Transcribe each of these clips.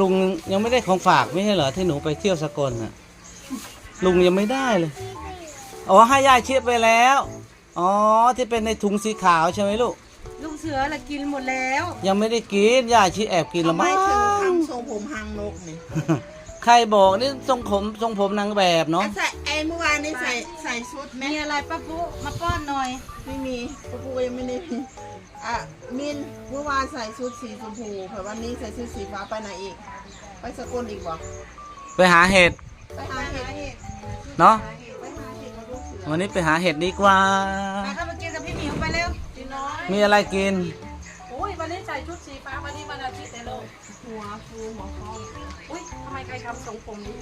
ลุงยังไม่ได้ของฝากไม่ใช่เหรอที่หนูไปเที่ยวสกลน่ะ ลุงยังไม่ได้เลย อ๋อให้ยายเชียบไปแล้ว อ๋อที่เป็นในถุงสีขาวใช่ไหมลูกลุงเสือละกินหมดแล้วยังไม่ได้กินยายชีแอบกินละไม่มั้งถึงทำทรงผมหางนกนี่ใครบอกนี่ทรงผมทรงผมนางแบบเนาะ ใส่ไอ้เมื่อวานนี่ใส่ใส่ชุดแม่มีอะไรป้าปุ๊มาป้อนหน่อยไม่มีปูปูยังไม่ได้มี อะมินเมื่อวานใส่ชุดสีชมพูแต่วันนี้ใส่ชุดสีฟ้าไปไหนอีก ไปสกลอีกบ่ไปหาเห็ดไปหาเห็ดเนาะไปหาเห็ดกับลูกเสือวันนี้ไปหาเห็ดดีกว่าไปเข้ามากินกับพี่หมิวไปเร็วพี่น้อยมีอะไรกินอุ้ยวันนี้ใส่ชุดสีฟ้าวันนี้วันอาทิตย์เลยลูกหัวฟูหัวฟองอุ้ยทำไมใครทำทรงผมนี้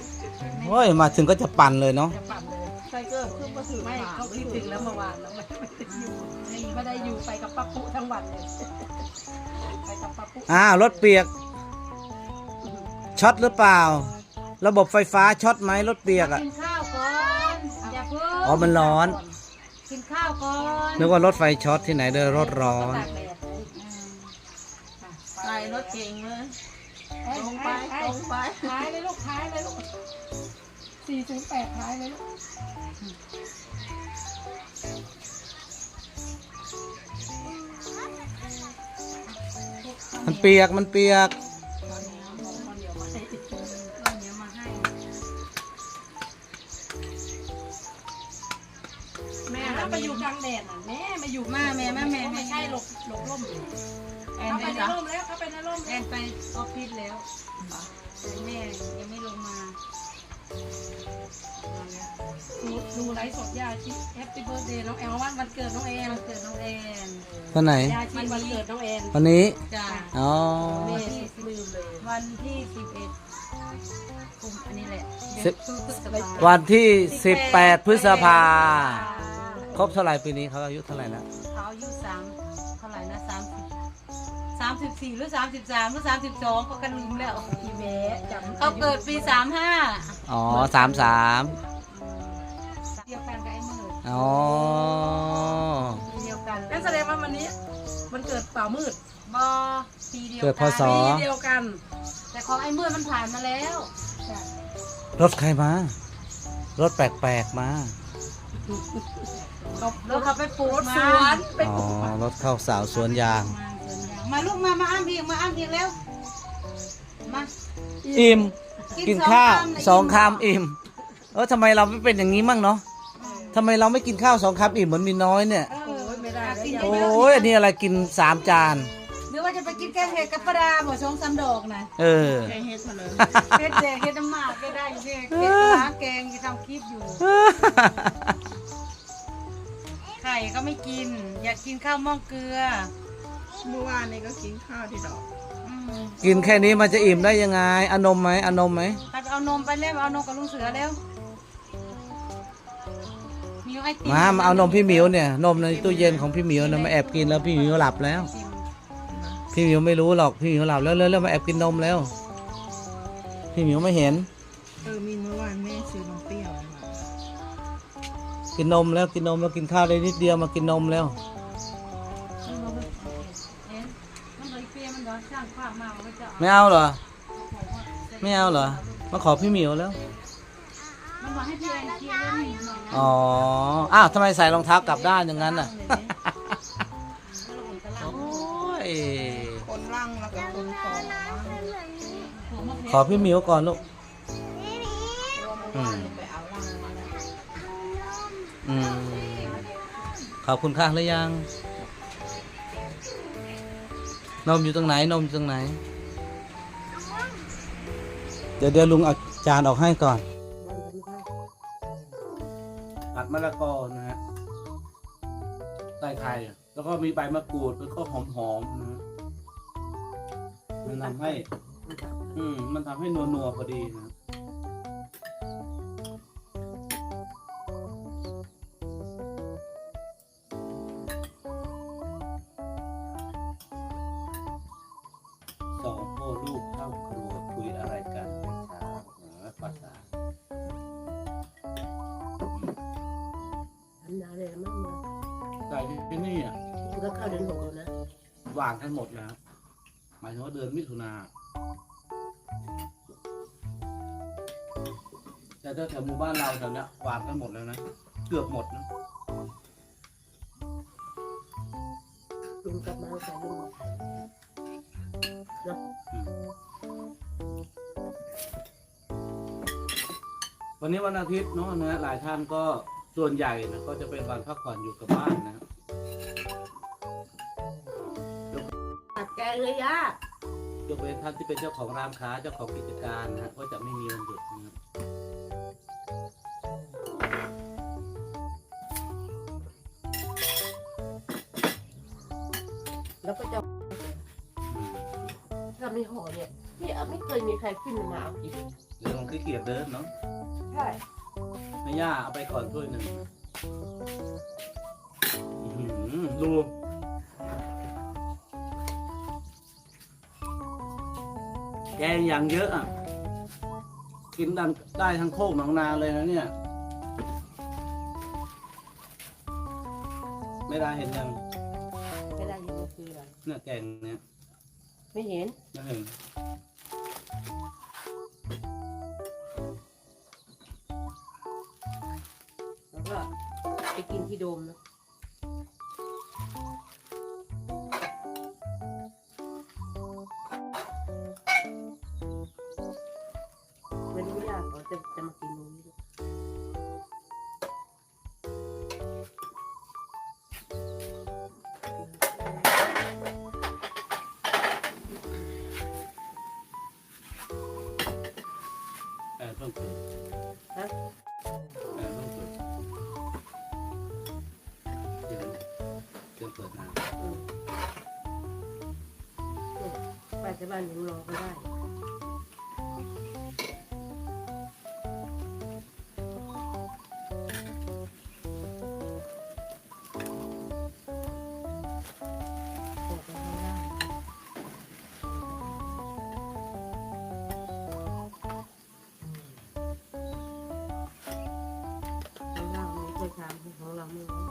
โอ้ยมาถึงก็จะปั่นเลยเนาะจะปรับเลย ใส่เกิบขึ้นมาถือไม่ไม่เขาคิดถึงแล้วเมื่อวานแล้วไม่ได้อยู่ไม่ได้อยู่ไปกับป้าปุ๊ทั้งวันเลยไปกับป้าปุ๊อ้าวรถเปียกช็อตหรือเปล่า ระบบไฟฟ้าช็อตไหมรถเปียกอะกินข้าวก่อนอย่าเพิ่งอ๋อมันร้อน กินข้าวก่อนนึกว่ารถไฟช็อตที่ไหนเด้อรถร้อนตากแดดใส่รถเก่งเลยเอ้ยตรงไปเอ้ยตรงไปท้ายเลยลูกท้ายเลยลูก สี่ศูนย์แปดท้ายเลยลูกมันเปียกมันเปียก แม่ถ้าไปอยู่กลางแดดน่ะแม่มาอยู่มาแม่แม่แม่ไม่แม่ใช่หลบหลบร่มอยู่แอนเข้าไปไปในจ้ะร่มแล้วเข้าไปในร่มแอแล้วนไปออฟฟิศแล้วแต่แม่ยังไม่ลงมา ดูดูไลฟ์สดยาชิแฮปปี้เบิร์ดเดย์น้องแอลวันวันเกิดน้องแอลวันเกิดน้องแอนวันไหน ยาชีวันเกิดน้องแอนวันนี้ จ้ะอ๋อแม่ลืมเลยวันที่สิบเอ็ดกุมอันนี้แหละสิบเดือนพฤษภาวันที่ 18 พฤษภา ครบเท่าไหร่ปีนี้เขาอายุเท่าไหร่แล้วเขาอายุสามเท่าไหร่นะสามสิบสามสิบสี่หรือสามสิบสามหรือสามสิบสองก็กันลืมแล้วอีเวสจำเขาเกิดปีสามห้าอ๋อสามสามเดียวกันกับไอ้มืดอ๋อปีเดียวกันนั่นแสดงว่าวันนี้ มันเกิดเป่ามืดบอปีเดียวเกิดพกัศปีเดียวกัน แต่ของไอ้มืดมันผ่านมาแล้วรถใครมา รถแปลกๆมา เขารถเขาไปปลูกรถมาสวนไปอ๋อ ปลูกมารถเข้าสาวสวนยางมาลูกมามาอ้ามพีกมาอ้ามพีกเร็วมาอิ่มกิกินนข้าวสสอองงคำคำอิ่ม เออทำไมเราไม่เป็นอย่างนี้มั่งเนาะ ทำไมเราไม่กินข้าวสองคำอิ่มเหมือนมีน้อยเนี่ยเอโอ้อยไม่ได้แล้วกินอย่าเยโอ้ยอันนี้อะไรกินสามจาน หรือว่าจะไปกินแกงเห็ดกับปลาดาหมดสองสามดอกนะเออแค่เฮ็ดเท่านั้นเห็ดแดงเห็ดน้ำหมากก็ได้อยู่ที่เห็ดล้างแกงที่ทำคลิปอยู่ ไข่ก็ไม่กิน อยากกินข้าวหม้องเกลือเมื่อวานนี่ก็กินข้าวที่ดอกอืมกินแค่นี้มันจะอิ่มได้ยังไงเอานมไหมเอานมไหม ไปเอานมไปเร็วเอานมกับลุงเสือเร็วมี ไอติมมามาเอานมพี่หมิวเนี่ยนมในตู้เย็นของพี่หมิวนะมาแอบกินแล้วพี่หมิวหลับแล้ว พี่หมิวไม่รู้หรอกพี่หมิวหลับแล้วเร็วๆมาแอบกินนมแล้ว พี่หมิวไม่เห็น เออมีเมื่อวานแม่ซื้อนมเปรี้ยวมากินนมแล้วกินนมแล้วกินข้าวได้นิดเดียวมากินนมแล้วเห็นมันเลยเปรี้ยวมันร้อนสร้างภาพมากมันก็จะเอาไม่เอาเหรอ ไม่เอาเหรอมาขอพี่หมิวแล้วมัน บอกให้พี่แอนเคลียร์เรื่องนี้หน่อยนะอ๋อ อ้าวทำไมใส่รองเท้ากลับด้านอย่างนั้นน่ะ โอ้ย คนร่างแล้วก็คนคอขอพี่หมิวก่อนลูกอืม ไปเอาร่างมาแล้วอืม ขอบคุณค่ะหรือยัง นมอยู่ตรงไหน นมอยู่ตรงไหน เดี๋ยวเดี๋ยวลุงเอาจานออกให้ก่อน ผัดมะละกอนะฮะใส่ไข่แล้วก็มีใบมะกรูดแล้วก็หอมๆนะฮะมันทำให้ อืม มันทำให้นัวๆพอดีนะ วางทั้งหมดนะครัหมายถึงว่าเดือนมิถุนาแต่ถ้าแถวหมู่บ้านเราแถวนี้วางทั้งหมดแล้วนะเกือบหมดนะลุงกลับมาใส่ลุงวันนี้วันอาทิตย์เนาะนะหลายท่านก็ส่วนใหญ่นะก็จะเป็นวันพักผ่อนอยู่กับบ้านนะครับ งเลยย่ายกเว้นท่านที่เป็นเจ้าของร้านค้าเจ้าของกิจการนะฮะก็จะไม่มีวันหยุดนะครับแล้วก็จะอืมถ้าไม่ห่อเนี่ยพี่ไม่เคยมีใครขึ้นมาเอากินเรื่องของขี้เกียจเดินเนาะใช่แม่ย่าเอาไปก่อนถ้วยหนึ่งอื้อหือดู แกงอย่างเยอะอะ กินดันได้ทั้งโคกหนองนาเลยนะเนี่ย ไม่ได้เห็นยังไม่ได้ยินคืออะไรเนี่ยแกงเนี่ยไม่เห็นไม่เห็นแล้วก็ไปกินที่โดมนะ จะจะมากินตรงนี้ด้วยแอร์เพิ่งเปิดฮะแอร์เพิ่งเปิดเดี๋ยวเดี๋ยวเปิดน้อืมเนี่ยป้าจะบ้านยังรอก็ได้ำของเรา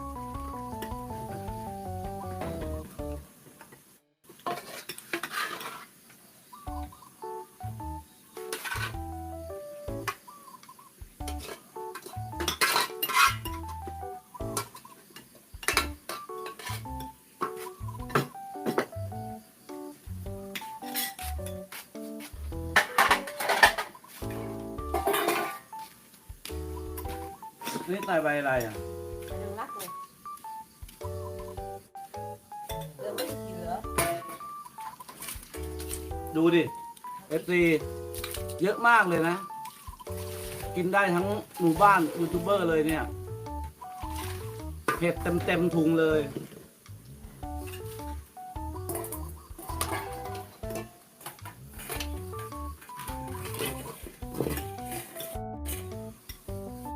ลักเลยเดี๋ยวไม่ได้กินเหรอดูดิเอฟซีเยอะมากเลยนะ กินได้ทั้งหมู่บ้านยูทูบเบอร์เลยเนี่ย เผ็ดเต็มเต็มถุงเลย